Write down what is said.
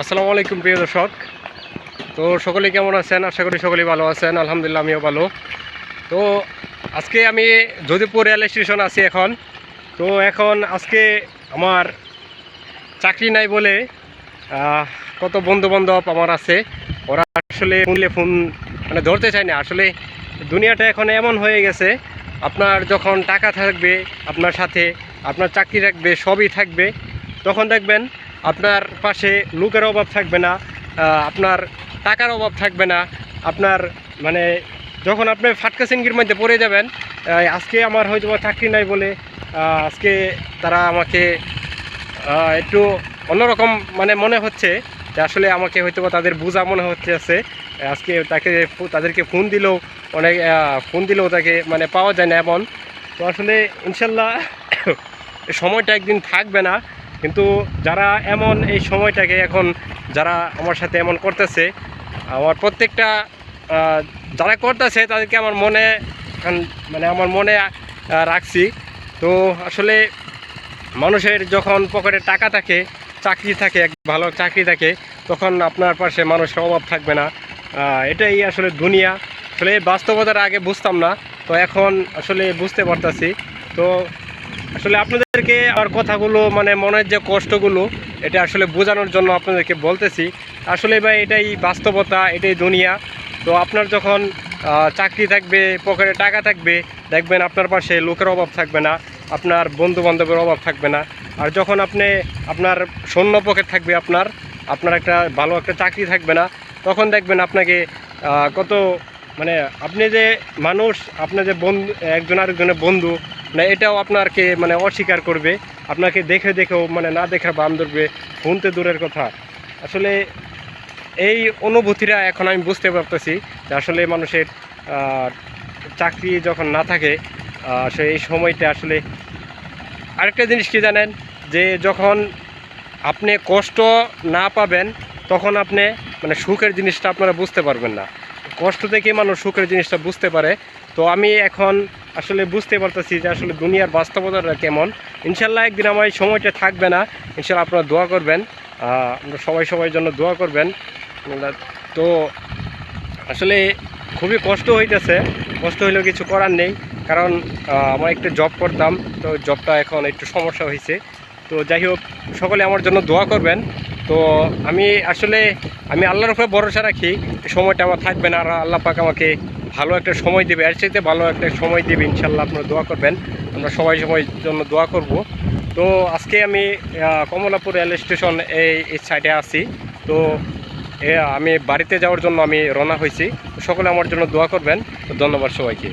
আসসালামু আলাইকুম, প্রিয় দর্শক। তো সকলে কেমন আছেন? আশা করি সকলেই ভালো আছেন। আলহামদুলিল্লাহ, আমিও ভালো। তো আজকে আমি যদিপুর রেল স্টেশন আছি এখন। তো এখন আজকে আমার চাকরি নাই বলে কত বন্ধু বান্ধব আমার আছে। ওরা আসলে ফোনলে ফোন মানে ধরতে চায় না। আসলে দুনিয়াটা এখন এমন হয়ে গেছে, আপনার যখন টাকা থাকবে আপনার সাথে, আপনার চাকরি থাকবে, সবই থাকবে। তখন দেখবেন আপনার পাশে লোকের অভাব থাকবে না আপনার টাকার অভাব থাকবে না, আপনার মানে যখন আপনি ফাটকা সিঙ্গির মধ্যে পড়ে যাবেন আজকে আমার হয়তো চাকরি নাই বলে আজকে তারা আমাকে একটু অন্যরকম মানে মনে হচ্ছে যে আসলে আমাকে হয়তো তাদের বোঝা মনে হচ্ছে আছে। আজকে তাকে তাদেরকে ফোন দিলেও অনেক ফোন দিলেও তাকে মানে পাওয়া যায় না এমন। তো আসলে ইনশাল্লাহ সময়টা একদিন থাকবে না। কিন্তু যারা এমন এই সময়টাকে এখন যারা আমার সাথে এমন করতেছে, আমার প্রত্যেকটা যারা করতেছে তাদেরকে আমার মনে মানে আমার মনে রাখছি। তো আসলে মানুষের যখন পকেটে টাকা থাকে, চাকরি থাকে, এক ভালো চাকরি থাকে, তখন আপনার পাশে মানুষের অভাব থাকবে না। এটাই আসলে দুনিয়া। আসলে বাস্তবতার আগে বুঝতাম না, তো এখন আসলে বুঝতে পারতাছি। তো আসলে আপনাদেরকে আমার কথাগুলো মানে মনের যে কষ্টগুলো, এটা আসলে বোঝানোর জন্য আপনাদেরকে বলতেছি। আসলে ভাই, এটাই বাস্তবতা, এটাই দুনিয়া। তো আপনার যখন চাকরি থাকবে, পকেটে টাকা থাকবে, দেখবেন আপনার পাশে লোকের অভাব থাকবে না, আপনার বন্ধু বান্ধবের অভাব থাকবে না। আর যখন আপনি, আপনার শূন্য পকেট থাকবে আপনার আপনার একটা ভালো একটা চাকরি থাকবে না, তখন দেখবেন আপনাকে কত মানে আপনি যে মানুষ, আপনি যে বন্ধু, একজন আরেকজনের বন্ধু মানে এটাও আপনাকে মানে অস্বীকার করবে। আপনাকে দেখে দেখেও মানে না দেখার বাম ধরবে শুনতে দূরের কথা। আসলে এই অনুভূতিটা এখন আমি বুঝতে পারতেছি যে আসলে মানুষের চাকরি যখন না থাকে আহ, সেই সময়টা আসলে আরেকটা জিনিস কি জানেন? যে যখন আপনি কষ্ট না পাবেন তখন আপনি মানে সুখের জিনিসটা আপনারা বুঝতে পারবেন না। কষ্ট থেকে মানুষ সুখের জিনিসটা বুঝতে পারে। তো আমি এখন আসলে বুঝতে পারতেছি যে আসলে দুনিয়ার বাস্তবতাটা কেমন। ইনশাল্লাহ একদিন আমার এই সময়টা থাকবে না। ইনশাল্লাহ আপনারা দোয়া করবেন। আমরা সবাই সবাই জন্য দোয়া করবেন। তো আসলে খুবই কষ্ট হইতেছে। কষ্ট হইলেও কিছু করার নেই। কারণ আমার একটা জব করতাম। তো জবটা এখন একটু সমস্যা হয়েছে তো যাই হোক, সকলে আমার জন্য দোয়া করবেন। তো আমি আসলে, আমি আল্লাহর উপরে ভরসা রাখি। সময়টা আমার থাকবে না। আর আল্লাহ পাক আমাকে ভালো একটা সময় দেবে, এর চাইতে ভালো একটা সময় দেবে, ইনশাল্লাহ আপনারা দোয়া করবেন। আমরা সবাই সবাই জন্য দোয়া করব। তো আজকে আমি কমলাপুর রেল স্টেশন এই সাইডে আছি। তো আমি বাড়িতে যাওয়ার জন্য আমি রওনা হয়েছি। সকলে আমার জন্য দোয়া করবেন। ধন্যবাদ সবাইকে।